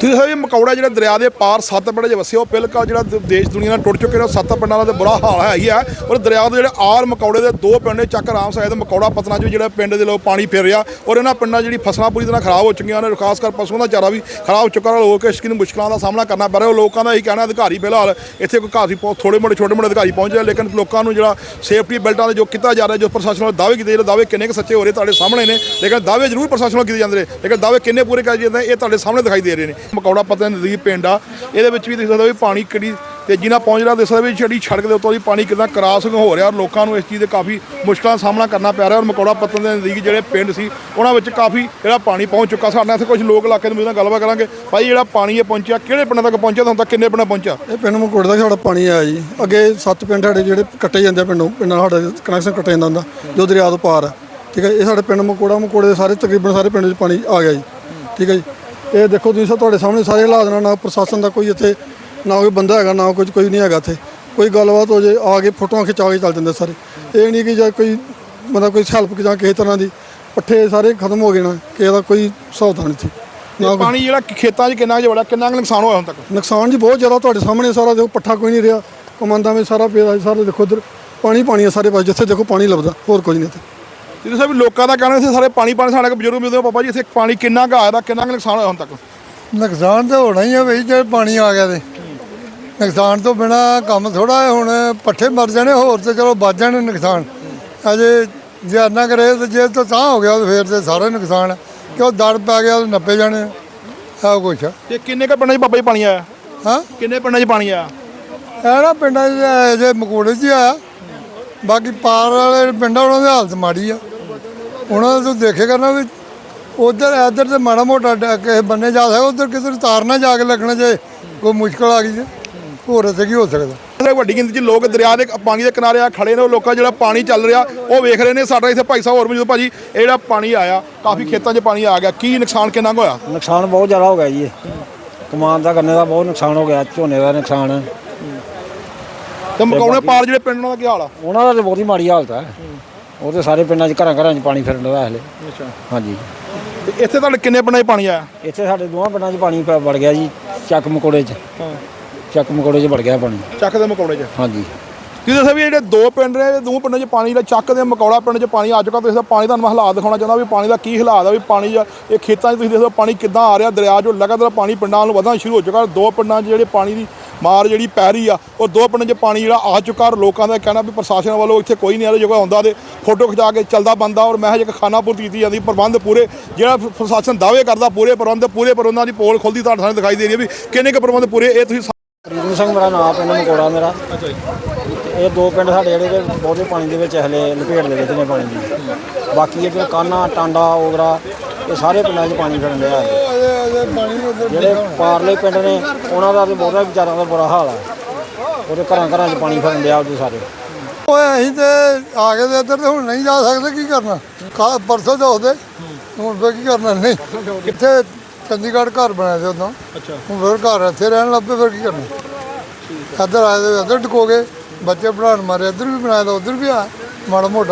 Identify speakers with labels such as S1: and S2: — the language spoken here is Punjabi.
S1: ਤੁਸੀਂ ਦੇਖੋ ਇਹ ਮਕੌੜਾ ਜਿਹੜਾ ਦਰਿਆ ਦੇ ਪਾਰ ਸੱਤ ਪਿੰਡ 'ਚ ਵਸਿਆ, ਉਹ ਬਿਲਕੁਲ ਜਿਹੜਾ ਦ- ਦੇਸ਼ ਦੁਨੀਆ ਨਾਲ ਟੁੱਟ ਚੁੱਕੇ ਨੇ, ਉਹ ਸੱਤ ਪਿੰਡਾਂ ਦਾ ਤੇ ਬੁਰਾ ਹਾਲ ਹੈ ਹੀ ਆ ਔਰ ਦਰਿਆ ਦੇ ਜਿਹੜੇ ਆਰ ਮਕੌੜੇ ਦੇ ਦੋ ਪਿੰਡ ਨੇ, ਚੱਕ ਰਾਮ ਸਾਹਿਬ ਤੇ ਮਕੌੜਾ ਪਤਨਾ 'ਚ ਵੀ ਜਿਹੜਾ ਪਿੰਡ ਦੇ ਲੋਕ ਪਾਣੀ ਫਿਰ ਰਿਹਾ, ਔਰ ਇਹਨਾਂ ਪਿੰਡਾਂ 'ਚ ਜਿਹੜੀ ਫਸਲਾਂ ਪੂਰੀ ਤਰ੍ਹਾਂ ਖਰਾਬ ਹੋ ਚੁੱਕੀਆਂ ਨੇ, ਖਾਸ ਕਰ ਪਸ਼ੂਆਂ ਦਾ ਚਾਰਾ ਵੀ ਖਰਾਬ ਹੋ ਚੁੱਕਾ ਔਰ ਲੋਕ ਇਸ ਕਿਨ ਮੁਸ਼ਕਲਾਂ ਦਾ ਸਾਹਮਣਾ ਕਰਨਾ ਪੈ ਰਿਹਾ ਉਹ ਲੋਕਾਂ ਦਾ ਇਹੀ ਕਹਿਣਾ, ਅਧਿਕਾਰੀ ਫਿਲਹਾਲ ਇੱਥੇ ਕੋਈ ਘਾਸੀ ਬਹੁਤ ਥੋੜੇ ਮੋਟੇ, ਛੋਟੇ ਮੋਟੇ ਅਧਿਕਾਰੀ ਪਹੁੰਚ ਰਹੇ, ਲੇਕਿਨ ਲੋਕਾਂ ਨੂੰ ਜਿਹੜਾ ਸੇਫਟੀ ਬੈਲਟਾਂ ਦੇ ਜੋ ਕੀਤਾ ਜਾ ਰਿਹਾ, ਜੋ ਪ੍ਰਸ਼ਾਸਨ ਵੱਲੋਂ ਦਾਅਵੇ ਕੀਤੇ ਜਿਹੜੇ ਦਾਅਵੇ ਕਿੰਨੇ ਕੁ ਸੱਚੇ ਹੋ ਰਹੇ ਤੁਹਾਡੇ ਸਾਹਮਣੇ ਨੇ, ਲੇਕਿਨ ਦਾਅਵੇ ਜ਼ਰੂਰ ਪ੍ਰਸ਼ਾਸਨ ਵੱਲੋਂ ਕੀਤੇ ਜਾਂਦੇ ਨੇ, ਲੇਕਿਨ ਦਾਅਵੇ ਕਿੰਨੇ ਪੂਰੇ ਕਰ ਜਾਂਦੇ ਨੇ, ਇਹ ਤੁਹਾਡੇ ਸਾਹਮਣੇ ਦਿਖਾਈ ਦੇ ਰਹੇ ਨੇ। ਮਕੌੜਾ ਪਤਾ ਨਦੀ ਪਿੰਡ ਆ। ਇਹਦੇ ਵਿੱਚ ਵੀ ਦੇਖ ਸਕਦੇ ਹੋ ਵੀ ਪਾਣੀ ਕਿੰਨੀ ਤੇਜ਼ੀ ਨਾਲ ਪਹੁੰਚ ਰਿਹਾ ਦੇਖ ਸਕਦੇ ਵੀ ਜਿਹੜੀ ਸੜਕ ਦੇ ਉੱਤੋਂ ਦੀ ਪਾਣੀ ਕਿਦਾਂ ਕ੍ਰਾਸਿੰਗ ਹੋ ਰਿਹਾ ਔਰ ਲੋਕਾਂ ਨੂੰ ਇਸ ਚੀਜ਼ ਦੇ ਕਾਫੀ ਮੁਸ਼ਕਲਾਂ ਦਾ ਸਾਹਮਣਾ ਕਰਨਾ ਪੈ ਰਿਹਾ ਔਰ ਮਕੌੜਾ ਪੱਤਨ ਦੇ ਨਜ਼ਦੀਕ ਜਿਹੜੇ ਪਿੰਡ ਸੀ, ਉਹਨਾਂ ਵਿੱਚ ਕਾਫੀ ਜਿਹੜਾ ਪਾਣੀ ਪਹੁੰਚ ਚੁੱਕਾ। ਸਾਡੇ ਨਾਲ ਇੱਥੇ ਕੁਝ ਲੋਕ ਇਲਾਕੇ ਦੇ ਨਾਲ ਗੱਲਬਾਤ ਕਰਾਂਗੇ। ਭਾਈ, ਜਿਹੜਾ ਪਾਣੀ ਇਹ ਪਹੁੰਚਿਆ, ਕਿਹੜੇ ਪਿੰਡਾਂ ਤੱਕ ਪਹੁੰਚਿਆ ਤੇ ਹੁਣ ਤੱਕ ਕਿੰਨੇ ਪਿੰਡਾਂ ਪਹੁੰਚਿਆ?
S2: ਇਹ ਪਿੰਡ ਮਕੋੜ ਦਾ ਸਾਡਾ ਪਾਣੀ ਆਇਆ ਜੀ। ਅੱਗੇ ਸੱਤ ਪਿੰਡ ਸਾਡੇ ਜਿਹੜੇ ਕੱਟੇ ਜਾਂਦੇ ਆ ਪਿੰਡੋਂ, ਪਿੰਡਾਂ ਨਾਲ ਸਾਡਾ ਕਨੈਕਸ਼ਨ ਕੱਟੇ ਜਾਂਦਾ ਹੁੰਦਾ, ਜੋ ਦਰਿਆ ਤੋਂ ਪਾਰ ਆ। ਠੀਕ ਹੈ ਇਹ ਸਾਡੇ ਪਿੰਡ ਮਕੌੜਾ, ਮਕੌੜੇ ਦੇ ਸਾਰੇ ਤਕਰੀਬਨ ਸਾਰੇ ਪਿੰਡ 'ਚ ਪਾਣੀ ਆ ਗਿਆ ਜੀ। ਠੀਕ ਹੈ ਜੀ ਇਹ ਦੇਖੋ ਤੁਸੀਂ ਸਭ ਤੁਹਾਡੇ ਸਾਹਮਣੇ ਸਾਰੇ ਹਾਲਾਤ ਨਾਲ ਨਾ ਪ੍ਰਸ਼ਾਸਨ ਦਾ ਕੋਈ ਇੱਥੇ ਨਾ ਕੋਈ ਬੰਦਾ ਹੈਗਾ ਨਾ ਕੁਝ ਕੋਈ ਨਹੀਂ ਹੈਗਾ ਇੱਥੇ। ਕੋਈ ਗੱਲਬਾਤ ਹੋ ਜੇ ਆ ਕੇ ਫੋਟੋਆਂ ਖਿਚਾ ਕੇ ਚੱਲ ਜਾਂਦੇ ਸਾਰੇ। ਇਹ ਨਹੀਂ ਕਿ ਜਾਂ ਕੋਈ ਮਤਲਬ ਕੋਈ ਹੈਲਪ ਜਾਂ ਕਿਸੇ ਤਰ੍ਹਾਂ ਦੀ ਪੱਠੇ ਸਾਰੇ ਖਤਮ ਹੋ ਗਏ ਨਾ ਕਿਸੇ ਦਾ ਕੋਈ ਸਹਾਇਤਾ ਨਹੀਂ ਸੀ ਨਾ
S1: ਪਾਣੀ ਜਿਹੜਾ ਖੇਤਾਂ 'ਚ ਕਿੰਨਾ ਕੁ ਵੜਾ ਕਿੰਨਾ ਕੁ ਨੁਕਸਾਨ ਹੋਇਆ ਹੁਣ ਤੱਕ?
S2: ਨੁਕਸਾਨ ਜੀ ਬਹੁਤ ਜ਼ਿਆਦਾ ਤੁਹਾਡੇ ਸਾਹਮਣੇ ਸਾਰਾ ਦੇਖੋ ਪੱਠਾ ਕੋਈ ਨਹੀਂ ਰਿਹਾ। ਕਮਾਂਦਾਂ ਵਿੱਚ ਸਾਰਾ ਪਿਆ ਸਾਰੇ ਦੇਖੋ ਉਧਰ ਪਾਣੀ ਪਾਣੀ ਆ ਸਾਰੇ ਪਾਸੇ ਜਿੱਥੇ ਦੇਖੋ ਪਾਣੀ ਲੱਭਦਾ ਹੋਰ ਕੁਝ ਨਹੀਂ ਇੱਥੇ।
S1: ਜਿਹਦੇ ਸਭ ਲੋਕਾਂ ਦਾ ਕਹਿਣਾ ਸੀ ਸਾਰੇ ਪਾਣੀ ਪਾਣੀ ਸਾਡੇ ਕੋਲ ਬਜ਼ੁਰਗ ਮਿਲਦੇ ਹੋ ਪਾਪਾ ਜੀ ਇੱਥੇ ਪਾਣੀ ਕਿੰਨਾ ਆਇਆ ਦਾ ਕਿੰਨਾ ਕੁ ਨੁਕਸਾਨ ਹੋਇਆ ਹੁਣ ਤੱਕ?
S3: ਨੁਕਸਾਨ ਤਾਂ ਹੋਣਾ ਹੀ ਆ ਬਈ ਜੇ ਪਾਣੀ ਆ ਗਿਆ ਤੇ। ਨੁਕਸਾਨ ਤੋਂ ਬਿਨਾ ਕੰਮ ਥੋੜਾ ਹੈ ਹੁਣ ਪੱਠੇ ਮਰ ਜਾਣੇ ਹੋਰ ਤੇ ਚਲੋ ਬਚ ਜਾਣੇ ਨੁਕਸਾਨ। ਅਜੇ ਜੇ ਨਾ ਕਰੇ ਤੇ ਜੇ ਤਾਂ ਤਾਂ ਹੋ ਗਿਆ ਤੇ ਫੇਰ ਤੇ ਸਾਰਾ ਨੁਕਸਾਨ ਹੈ। ਕਿਉਂ ਦੜ ਪੈ ਗਿਆ ਤੇ ਨੱਪੇ ਜਾਣੇ ਆ। ਕੁਛ ਆ।
S1: ਤੇ ਕਿੰਨੇ ਕੁ ਪਿੰਡਾਂ 'ਚ ਬਾਬਾ ਜੀ ਪਾਣੀ ਆਇਆ?
S3: ਹਾਂ?
S1: ਕਿੰਨੇ ਪਿੰਡਾਂ 'ਚ ਪਾਣੀ ਆਇਆ?
S3: ਇਹ ਨਾ ਪਿੰਡਾਂ 'ਚ ਜੇ ਮਕੋੜੇ 'ਚ ਹੀ ਆ ਬਾਕੀ ਪਾਰ ਵਾਲੇ ਪਿੰਡਾਂ ਉਹਨਾਂ ਦੀ ਹਾਲਤ ਮਾੜੀ ਆ। ਉਹਨਾਂ ਦਾ ਤੂੰ ਦੇਖੇਗਾ ਨਾ ਵੀ ਉਧਰ ਇੱਧਰ ਤੇ ਮਾੜਾ ਮੋਟਾ ਕਿਸੇ ਬੰਨੇ ਜਾ ਸਕਦਾ ਉਧਰ ਕਿਧਰ ਤਾਰ ਨਾ ਜਾ ਕੇ ਲੱਗਣਾ ਜੇ ਕੋਈ ਮੁਸ਼ਕਲ ਆ ਗਈ ਜੇ। ਹੋਰ ਇੱਥੇ ਕੀ ਹੋ ਸਕਦਾ?
S1: ਵੱਡੀ ਗਿਣਤੀ 'ਚ ਲੋਕ ਦਰਿਆ ਦੇ ਪਾਣੀ ਦੇ ਕਿਨਾਰੇ ਆ ਖੜੇ ਨੇ ਉਹ ਲੋਕਾਂ ਜਿਹੜਾ ਪਾਣੀ ਚੱਲ ਰਿਹਾ ਉਹ ਵੇਖ ਰਹੇ ਨੇ। ਸਾਡਾ ਇੱਥੇ ਭਾਈ ਸਾਹਿਬ ਹੋਰ ਮੌਜੂਦ ਭਾਜੀ ਇਹ ਜਿਹੜਾ ਪਾਣੀ ਆਇਆ ਕਾਫੀ ਖੇਤਾਂ 'ਚ ਪਾਣੀ ਆ ਗਿਆ। ਕੀ ਨੁਕਸਾਨ ਕਿੰਨਾ ਕੁ ਹੋਇਆ?
S4: ਨੁਕਸਾਨ ਬਹੁਤ ਜ਼ਿਆਦਾ ਹੋ ਗਿਆ ਜੀ। ਇਹ ਕਮਾਨ ਦਾ ਗੰਨੇ ਦਾ ਬਹੁਤ ਨੁਕਸਾਨ ਹੋ ਗਿਆ ਝੋਨੇ ਦਾ ਨੁਕਸਾਨ।
S1: ਤੇ ਮਕਾਉਣੇ ਪਾਰ ਜਿਹੜੇ ਪਿੰਡ ਉਹਨਾਂ ਦਾ ਕੀ ਹਾਲ ਆ?
S4: ਉਹਨਾਂ ਦਾ ਤਾਂ ਬਹੁਤ ਹੀ ਮਾੜੀ ਹਾਲਤ ਹੈ ਉਹ ਤੇ ਸਾਰੇ ਪਿੰਡਾਂ 'ਚ ਘਰਾਂ ਘਰਾਂ 'ਚ ਪਾਣੀ ਫਿਰਨ ਦਾ ਹਲੇ।
S1: ਅੱਛਾ।
S4: ਹਾਂਜੀ।
S1: ਤੇ ਇੱਥੇ ਤੁਹਾਡੇ ਕਿੰਨੇ ਪਿੰਡਾਂ 'ਚ ਪਾਣੀ ਆਇਆ?
S4: ਇੱਥੇ ਸਾਡੇ ਦੋਵਾਂ ਪਿੰਡਾਂ 'ਚ ਪਾਣੀ ਪ- ਵੜ ਗਿਆ ਜੀ ਚੱਕ ਮਕੋੜੇ 'ਚ।
S1: ਹਾਂ।
S4: ਚੱਕ ਮਕੋੜੇ 'ਚ ਵੜ ਗਿਆ ਪਾਣੀ।
S1: ਚੱਕ ਦੇ ਮਕਾਉਣੇ 'ਚ।
S4: ਹਾਂਜੀ।
S1: ਤੁਸੀਂ ਦੱਸਿਆ ਵੀ ਜਿਹੜੇ ਦੋ ਪਿੰਡ ਨੇ ਇਹ ਦੋ ਪਿੰਡਾਂ 'ਚ ਪਾਣੀ ਜਿਹੜਾ ਚੱਕ ਦੇ ਮਕੌੜਾ ਪਿੰਡ 'ਚ ਪਾਣੀ ਆ ਚੁੱਕਾ। ਤੁਸੀਂ ਤਾਂ ਪਾਣੀ ਦਾ ਮੈਂ ਹਾਲਾਤ ਦਿਖਾਉਣਾ ਚਾਹੁੰਦਾ ਵੀ ਪਾਣੀ ਦਾ ਕੀ ਹਾਲਾਤ ਆ ਵੀ ਪਾਣੀ ਆ ਇਹ ਖੇਤਾਂ 'ਚ ਤੁਸੀਂ ਦੇਖੋ ਪਾਣੀ ਕਿੱਦਾਂ ਆ ਰਿਹਾ। ਦਰਿਆ 'ਚੋਂ ਲਗਾਤਾਰ ਪਾਣੀ ਪਿੰਡਾਂ ਨੂੰ ਵਧਣਾ ਸ਼ੁਰੂ ਹੋ ਚੁੱਕਾ। ਦੋ ਪਿੰਡਾਂ 'ਚ ਜਿਹੜੇ ਪਾਣੀ ਦੀ ਮਾਰ ਜਿਹੜੀ ਪੈ ਰਹੀ ਆ ਉਹ ਦੋ ਪਿੰਡਾਂ 'ਚ ਪਾਣੀ ਜਿਹੜਾ ਆ ਚੁੱਕਾ ਔਰ ਲੋਕਾਂ ਦਾ ਕਹਿਣਾ ਵੀ ਪ੍ਰਸ਼ਾਸਨ ਵੱਲੋਂ ਇੱਥੇ ਕੋਈ ਨਹੀਂ ਆ ਰਿਹਾ ਜੋ ਆਉਂਦਾ ਤੇ ਫੋਟੋ ਖਿਚਾ ਕੇ ਚੱਲਦਾ ਬੰਦਾ ਔਰ ਮੈਂ ਇੱਕ ਖਾਨਾ ਪੂਰਤੀ ਕੀਤੀ ਜਾਂਦੀ ਪ੍ਰਬੰਧ ਪੂਰੇ ਜਿਹੜਾ ਪ੍ਰਸ਼ਾਸਨ ਦਾਅਵੇ ਕਰਦਾ ਪੂਰੇ ਪ੍ਰਬੰਧ ਪੂਰੇ ਪ੍ਰਬੰਧਾਂ ਦੀ ਪੋਲ ਖੁੱਲਦੀ ਤੁਹਾਡੇ ਸਾਹਮਣੇ ਦਿਖਾਈ ਦੇ ਰਹੀ ਹੈ ਵੀ ਕਿੰਨੇ ਕੁ ਪ੍ਰਬੰਧ ਪੂਰੇ ਇਹ ਤੁਸੀਂ
S4: ਰੀਜਨ ਸਿੰਘ ਮੇਰਾ ਨਾਮ ਪਿੰਡ ਮਕੋੜਾ ਮੇਰਾ। ਇਹ ਦੋ ਪਿੰਡ ਸਾਡੇ ਜਿਹੜੇ ਕਿ ਬਹੁਤੇ ਪਾਣੀ ਦੇ ਵਿੱਚ ਹਲੇ ਲਪੇਟ ਦੇ ਵਿੱਚ ਨੇ ਪਾਣੀ ਦੀ। ਬਾਕੀ ਇਹ ਕਾਨਾ ਟਾਂਡਾ ਓਗਰਾ ਇਹ ਸਾਰੇ ਪਿੰਡਾਂ 'ਚ ਪਾਣੀ ਫਿਰਨ ਡਿਆ ਹੈ। ਜਿਹੜੇ ਪਾਰਲੇ ਪਿੰਡ ਨੇ ਉਹਨਾਂ ਦਾ ਤੇ ਬਹੁਤਾ ਵਿਚਾਰਾਂ ਦਾ ਬੁਰਾ ਹਾਲ ਹੈ ਉਹਦੇ ਘਰਾਂ ਘਰਾਂ 'ਚ ਪਾਣੀ ਫਿਰਨ ਡਿਆ ਉਹਦੇ ਸਾਰੇ।
S3: ਓਏ ਅਸੀਂ ਤੇ ਆ ਗਏ ਤੇ ਇੱਧਰ ਤੇ ਹੁਣ ਨਹੀਂ ਜਾ ਸਕਦੇ ਕੀ ਕਰਨਾ? ਕਾ ਪਰਸੋਂ ਤਾਂ ਉਹਦੇ ਹੁਣ ਫੇਰ ਕੀ ਕਰਨਾ? ਨਹੀਂ। ਕਿੱਥੇ ਚੰਡੀਗੜ੍ਹ ਘਰ ਬਣਾਇਆ ਸੀ ਉਦੋਂ।
S1: ਅੱਛਾ।
S3: ਹੁਣ ਫਿਰ ਘਰ ਇੱਥੇ ਰਹਿਣ ਲੱਗੇ ਫਿਰ ਕੀ ਕਰਨਾ? ਇੱਧਰ ਆਏ ਤੇ ਇੱਧਰ ਟਕੋਗੇ ਬੱਚੇ ਪੜਾਉਣ ਮਾਰੇ ਇੱਧਰ ਵੀ ਬਣਾਇਆ ਤਾਂ ਉੱਧਰ ਵੀ ਆ। ਮਾੜਾ ਮੋਟਾ